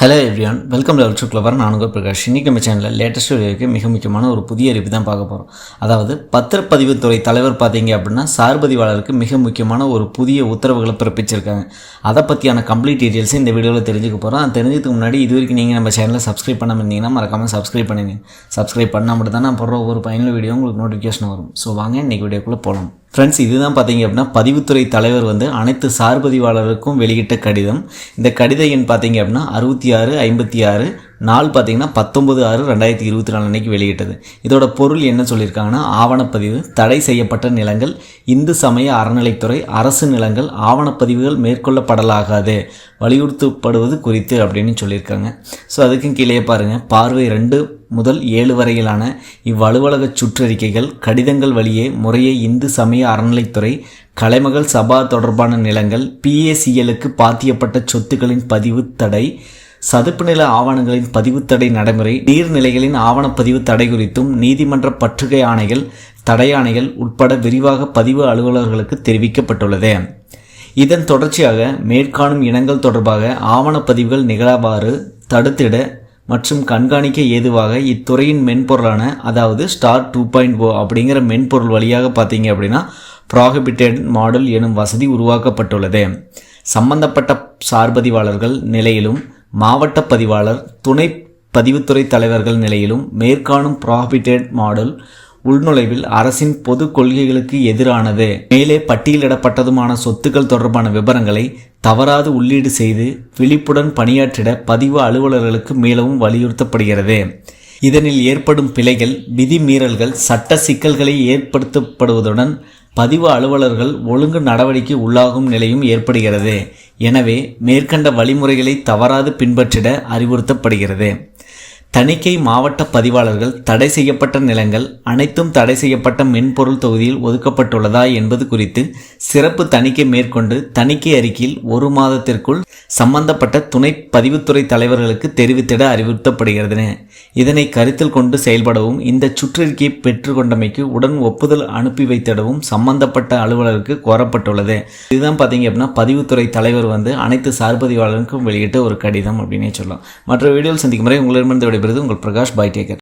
Hello everyone welcome level ultra clever நான் உங்கள் பிரகாஷ். இன்றைக்கி நம்ம சேனலில் லேட்டஸ்ட் வீடியோக்கு மிக முக்கியமான ஒரு புதிய அறிவு தான் பார்க்க போகிறோம் அதாவது பத்திரப்பதிவுத்துறை தலைவர் பார்த்தீங்க அப்படின்னா சார்பதிவாளருக்கு மிக முக்கியமான ஒரு புதிய உத்தரவுகளை பிறப்பிச்சிருக்காங்க. அதை பற்றியான கம்ப்ளீட் டீட்டெயில்ஸ் இந்த வீடியோவில் தெரிஞ்சுக்க போகிறோம் அது தெரிஞ்சதுக்கு முன்னாடி இது வரைக்கும் நீங்கள் நம்ம சேனலில் சப்ஸ்கிரைப் பண்ணாமல் இருந்தீங்கன்னா மறக்காமல் சப்ஸ்கிரைப் பண்ணுங்க. சப்ஸ்கிரைப் பண்ணால் மட்டும் தான் நான் போடுற ஒவ்வொரு பயனுள்ள வீடியோ உங்களுக்கு நோட்டிஃபிகேஷன் வரும். ஸோ வாங்க இன்றைக்கி வீடியோக்குள்ளே போகலாம் ஃப்ரெண்ட்ஸ் இதுதான் பார்த்தீங்க அப்படின்னா பதிவுத்துறை தலைவர் வந்து அனைத்து சார்பதிவாளருக்கும் வெளியிட்ட கடிதம். இந்த கடித எண் பார்த்தீங்க அப்படின்னா அறுபத்தி ஆறு ஐம்பத்தி ஆறு நாள் பார்த்தீங்கன்னா பத்தொம்பது ஆறு ரெண்டாயிரத்தி இருபத்தி நாலு அன்னைக்கு வெளியிட்டது. இதோட பொருள் என்ன சொல்லியிருக்காங்கன்னா ஆவணப்பதிவு தடை செய்யப்பட்ட நிலங்கள் இந்து சமய அறநிலைத்துறை அரசு நிலங்கள் ஆவணப்பதிவுகள் மேற்கொள்ளப்படலாகாது வலியுறுத்தப்படுவது குறித்து அப்படின்னு சொல்லியிருக்காங்க. ஸோ அதுக்கும் கீழே பாருங்கள் பார்வை ரெண்டு முதல் ஏழு வரையிலான இவ்வலுவலக சுற்றறிக்கைகள் கடிதங்கள் வழியே முறையே இந்து சமய அறநிலைத்துறை கலைமகள் சபா தொடர்பான நிலங்கள் பிஏசிஎலுக்கு பாத்தியப்பட்ட சொத்துக்களின் பதிவு தடை சதுப்பு நில ஆவணங்களின் பதிவுத்தடை நடைமுறை நீர்நிலைகளின் ஆவணப்பதிவு தடை குறித்தும் நீதிமன்ற பற்றுகை ஆணைகள் தடையாணைகள் உட்பட விரிவாக பதிவு அலுவலர்களுக்கு தெரிவிக்கப்பட்டுள்ளது. இதன் தொடர்ச்சியாக மேற்காணும் இனங்கள் தொடர்பாக ஆவணப்பதிவுகள் நிகழாவாறு தடுத்திட மற்றும் கண்காணிக்க ஏதுவாக இத்துறையின் மென்பொருளான அதாவது ஸ்டார் டூ பாயிண்ட் ஓ அப்படிங்கிற மென்பொருள் வழியாக பார்த்தீங்க அப்படின்னா ப்ராஹிபிட்டட் மாடல் எனும் வசதி உருவாக்கப்பட்டுள்ளது. சம்பந்தப்பட்ட சார்பதிவாளர்கள் நிலையிலும் மாவட்ட பதிவாளர் துணை பதிவுத்துறை தலைவர்கள் நிலையிலும் மேற்காணும் ப்ராஹிபிட்டட் மாடல் உள்நுழைவில் அரசின் பொது கொள்கைகளுக்கு எதிரானது. மேலே பட்டியலிடப்பட்டதுமான சொத்துக்கள் தொடர்பான விவரங்களை தவறாது உள்ளீடு செய்து விழிப்புடன் பணியாற்றிட பதிவு அலுவலர்களுக்கு மேலவும் வலியுறுத்தப்படுகிறது. இதனில் ஏற்படும் பிழைகள் விதிமீறல்கள் சட்ட சிக்கல்களை ஏற்படுத்தப்படுவதுடன் பதிவு அலுவலர்கள் ஒழுங்கு நடவடிக்கை உள்ளாகும் நிலையும் ஏற்படுகிறது. எனவே மேற்கண்ட வழிமுறைகளை தவறாது பின்பற்றிட அறிவுறுத்தப்படுகிறது. தணிக்கை மாவட்ட பதிவாளர்கள் தடை செய்யப்பட்ட நிலங்கள் அனைத்தும் தடை செய்யப்பட்ட மென்பொருள் தொகுதியில் ஒதுக்கப்பட்டுள்ளதா என்பது குறித்து சிறப்பு தணிக்கை மேற்கொண்டு தணிக்கை அறிக்கையில் ஒரு மாதத்திற்குள் சம்பந்தப்பட்ட துணை பதிவுத்துறை தலைவர்களுக்கு தெரிவித்திட அறிவுறுத்தப்படுகிறது இதனை கருத்தில் கொண்டு செயல்படவும் இந்த சுற்றறிக்கையை பெற்றுக்கொண்டமைக்கு உடன் ஒப்புதல் அனுப்பி வைத்திடவும் சம்பந்தப்பட்ட அலுவலருக்கு கோரப்பட்டுள்ளது. இதுதான் பார்த்தீங்க அப்படின்னா பதிவுத்துறை தலைவர் வந்து அனைத்து சார்பதிவாளருக்கும் வெளியிட்ட ஒரு கடிதம் அப்படின்னே சொல்லலாம். மற்ற வீடியோவில் சந்திக்கும் முறை உங்களிடமிருந்து விடைபெறுவது உங்கள் பிரகாஷ் பாய் டேக்கர்